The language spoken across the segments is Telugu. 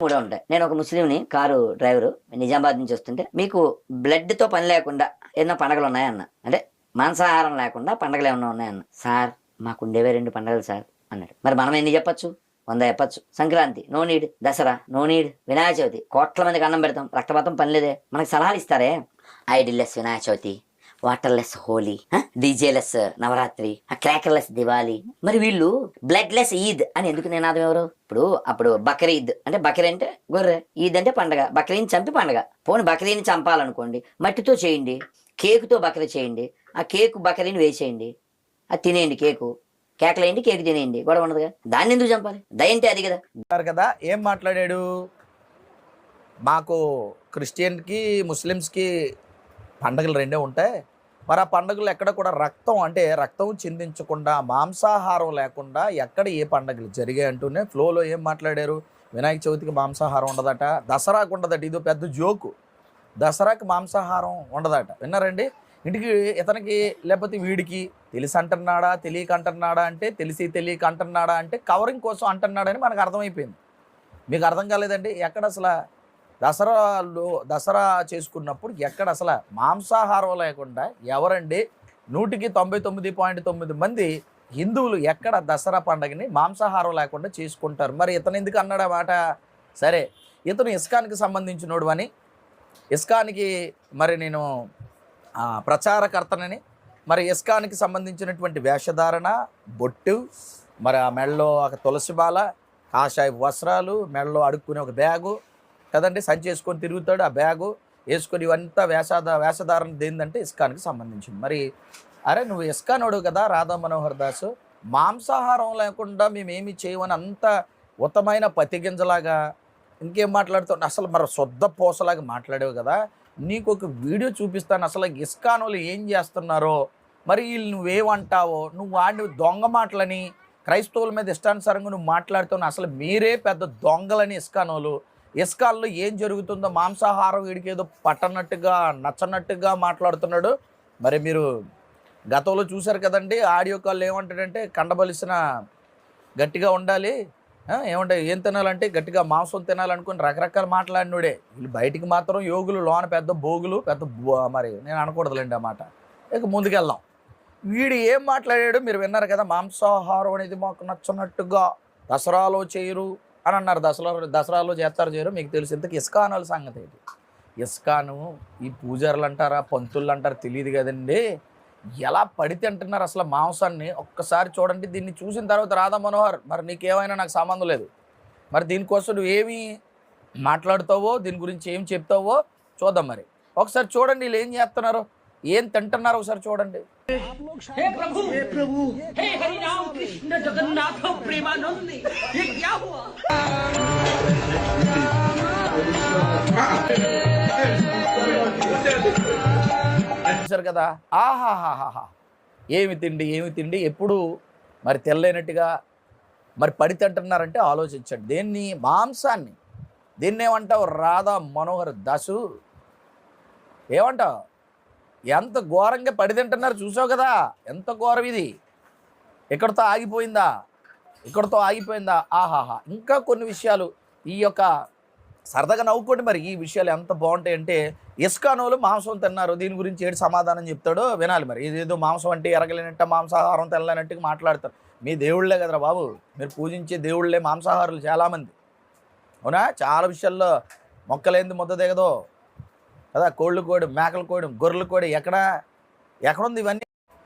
కూడా ఉంటాయి. నేను ఒక ముస్లింని కారు డ్రైవరు నిజామాబాద్ నుంచి వస్తుంటే మీకు బ్లడ్తో పని లేకుండా ఏదైనా పండగలు ఉన్నాయన్న? అంటే మాంసాహారం లేకుండా పండగలు ఏమన్నా ఉన్నాయన్న? సార్ మాకు ఉండేవే రెండు పండగలు సార్ అన్నాడు. మరి మనం ఎన్ని చెప్పచ్చు? వంద చెప్పచ్చు. Sankranti no need Dasara no need Vinayaka Chavithi కోట్ల మందికి అన్నం పెడతాం. రక్తపాతం పని లేదే. మనకి సలహాలు ఇస్తారే? Idolless Vinayaka Chavithi. Waterless Holi DJless Navaratri crackerless Diwali మరి వీళ్ళు బ్లడ్లెస్ ఈద్ అని ఎందుకు నినాదం ఎవరు? ఇప్పుడు అప్పుడు బక్రీద్ అంటే బక్రీ అంటే గొర్రె ఈద్ అంటే పండగ. బక్రీని చంపి పండగ. పోనీ బక్రీని చంపాలనుకోండి మట్టితో చేయండి కేకుతో బక్రీ చేయండి ఆ కేకు బక్రీని వేసేయండి అది తినేయండి కేకు కేకలేయండి కేక్ తినేయండి గొడవ ఉండదుగా? దాన్ని ఎందుకు చంపాలి? దయంటే అది కదా. కదా ఏం మాట్లాడాడు? మాకు క్రిస్టియన్కి ముస్లిమ్స్కి పండగలు రెండే ఉంటాయి. మరి ఆ పండుగలు ఎక్కడ కూడా రక్తం అంటే రక్తం చిందించకుండా మాంసాహారం లేకుండా ఎక్కడ ఏ పండుగలు జరిగాయి అంటూనే ఫ్లోలో ఏం మాట్లాడారు? వినాయక చవితికి మాంసాహారం ఉండదట దసరాకు ఉండదట ఇది పెద్ద జోకు దసరాకి మాంసాహారం ఉండదట. విన్నారండి? ఇంటికి ఇతనికి లేకపోతే వీడికి తెలిసి అంటున్నాడా తెలియక అంటున్నాడా అంటే తెలిసి తెలియక అంటున్నాడా అంటే కవరింగ్ కోసం అంటున్నాడని మనకు అర్థమైపోయింది. మీకు అర్థం కాలేదండి? ఎక్కడ అసలు దసరాలో దసరా చేసుకున్నప్పుడు ఎక్కడ అసలు మాంసాహారం లేకుండా ఎవరండి? నూటికి తొంభై తొమ్మిది పాయింట్ తొమ్మిది మంది హిందువులు ఎక్కడ దసరా పండగని మాంసాహారం లేకుండా చేసుకుంటారు? మరి ఇతను ఎందుకు అన్నాడు ఆ మాట? సరే ఇతను ఇస్కాన్కి సంబంధించినోడు అని. ఇస్కాన్కి మరి నేను ప్రచారకర్తనని. మరి ఇస్కాన్కి సంబంధించినటువంటి వేషధారణ బొట్టు మరి ఆ మెడలో ఒక తులసి బాల కాషాయపు వస్త్రాలు మెడలో అడుక్కునే ఒక బ్యాగు కదండి? సంచి వేసుకొని తిరుగుతాడు ఆ బ్యాగు వేసుకొని ఇవంతా వేషాద వేషధారణ దేందంటే ఇస్కాన్కి సంబంధించింది. మరి అరే నువ్వు ఇస్కానోడు కదా రాధా మనోహర్ దాసు. మాంసాహారం లేకుండా మేమేమి చేయమని అంత ఉత్తమైన పత్తి గింజలాగా ఇంకేం మాట్లాడుతావు అసలు మరి శుద్ధ పోసలాగా మాట్లాడేవు కదా. నీకు ఒక వీడియో చూపిస్తాను. అసలు ఇస్కానులు ఏం చేస్తున్నారో? మరి వీళ్ళు నువ్వేమంటావో? నువ్వు వాడిని దొంగ మాటలని క్రైస్తవుల మీద ఇష్టానుసారంగా నువ్వు మాట్లాడుతున్నావు. అసలు మీరే పెద్ద దొంగలని ఇస్కానోలు ఇస్కాల్లో ఏం జరుగుతుందో మాంసాహారం వీడికి ఏదో పట్టనట్టుగా నచ్చనట్టుగా మాట్లాడుతున్నాడు. మరి మీరు గతంలో చూశారు కదండి ఆడియో కాల్ ఏమంటాడంటే కండబలిసిన గట్టిగా ఉండాలి ఏమంటే ఏం తినాలంటే గట్టిగా మాంసం తినాలనుకుని రకరకాల మాట్లాడినోడే. వీళ్ళు బయటికి మాత్రం యోగులు లోన పెద్ద భోగులు పెద్ద బో- మరి నేను అనకూడదులేండి ఆ మాట. ఇక ముందుకెళ్దాం. వీడు ఏం మాట్లాడాడు మీరు విన్నారు కదా మాంసాహారం అనేది మాకు నచ్చనట్టుగా దసరాలో చేయరు అని అన్నారు. దసరా దసరాలో చేస్తారు చేయరు. మీకు తెలిసి ఇంతకు ఇస్కానాల సంగతి ఏంటి? ఇస్కాను ఈ పూజారులు అంటారా పంతులు అంటారా తెలియదు కదండి. ఎలా పడితే అంటున్నారు అసలు మాంసాన్ని? ఒక్కసారి చూడండి. దీన్ని చూసిన తర్వాత రాధా మనోహర్ మరి నీకేమైనా నాకు సంబంధం లేదు. మరి దీనికోసం నువ్వు ఏమి మాట్లాడుతావో దీని గురించి ఏం చెప్తావో చూద్దాం మరి. ఒకసారి చూడండి వీళ్ళు ఏం చేస్తున్నారు. ఏం తింటున్నారు ఒకసారి చూడండి. చూసారు కదా? ఆహాహాహా ఏమి తిండి ఏమి తిండి? ఎప్పుడు మరి తెల్లైనట్టుగా మరి పడి తింటున్నారంటే ఆలోచించండి. దేన్ని? మాంసాన్ని. దీన్ని ఏమంటావు రాధా మనోహర్ దాసు. ఏమంటావు? ఎంత ఘోరంగా పడి తింటున్నారు చూసావు కదా? ఎంత ఘోరం ఇది? ఇక్కడతో ఆగిపోయిందా? ఇక్కడితో ఆగిపోయిందా? ఆహాహా. ఇంకా కొన్ని విషయాలు ఈ యొక్క సరదాగా నవ్వుకోండి మరి. ఈ విషయాలు ఎంత బాగుంటాయంటే ఇస్కానోలు మాంసం తిన్నారు. దీని గురించి ఏడు సమాధానం చెప్తాడో వినాలి మరి. ఇదేదో మాంసం అంటే ఎరగలేనట్ట మాంసాహారం తినలేనట్టుగా మాట్లాడతారు. మీ దేవుళ్ళే కదరా బాబు. మీరు పూజించే దేవుళ్ళే మాంసాహారులు చాలామంది. అవునా? చాలా విషయాల్లో మొక్కలేంది ముద్ద దిగదో. కదా కోళ్ళు కోడి మేకల కోడి గొర్రెల కోడి ఎక్కడ ఎక్కడుంది ఇవన్నీ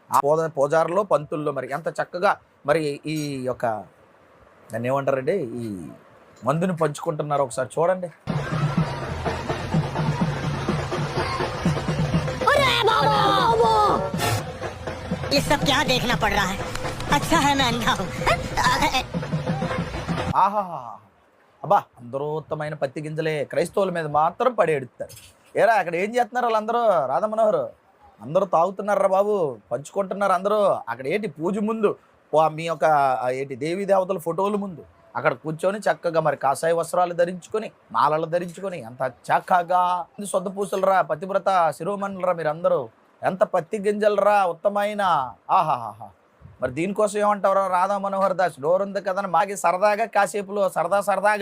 ఆ పూజ పూజారులో పంతుల్లో మరి ఎంత చక్కగా మరి ఈ యొక్క దాన్ని ఏమంటారండి ఈ మందుని పంచుకుంటున్నారు ఒకసారి చూడండి ये सब क्या देखना पड़ रहा है अच्छा है मैं अंधा हूँ ఆహాహా అబ్బా అందరూ ఉత్తమైన పత్తి గింజలే క్రైస్తవుల మీద మాత్రం పడి ఎడుతారు ఏరా అక్కడ ఏం చేస్తున్నారు వాళ్ళందరూ? రాధా మనోహర్ అందరూ తాగుతున్నారా బాబు? పంచుకుంటున్నారు అందరూ. అక్కడ ఏంటి పూజ ముందు? మీ యొక్క ఏంటి దేవీ దేవతల ఫోటోలు ముందు. అక్కడ కూర్చొని చక్కగా మరి కాషాయ వస్త్రాలు ధరించుకొని మాలలు ధరించుకొని ఎంత చక్కగా సొద్ద పూసలురా పతివ్రత శిరోమణులరా మీరందరూ. ఎంత పత్తి గింజలరా ఉత్తమైన. ఆహాహాహా. మరి దీనికోసం ఏమంటారు రాధా మనోహర్ దాస్? డోర్ ఉంది కదా మాకి సరదాగా కాసేపులో సరదా సరదాగా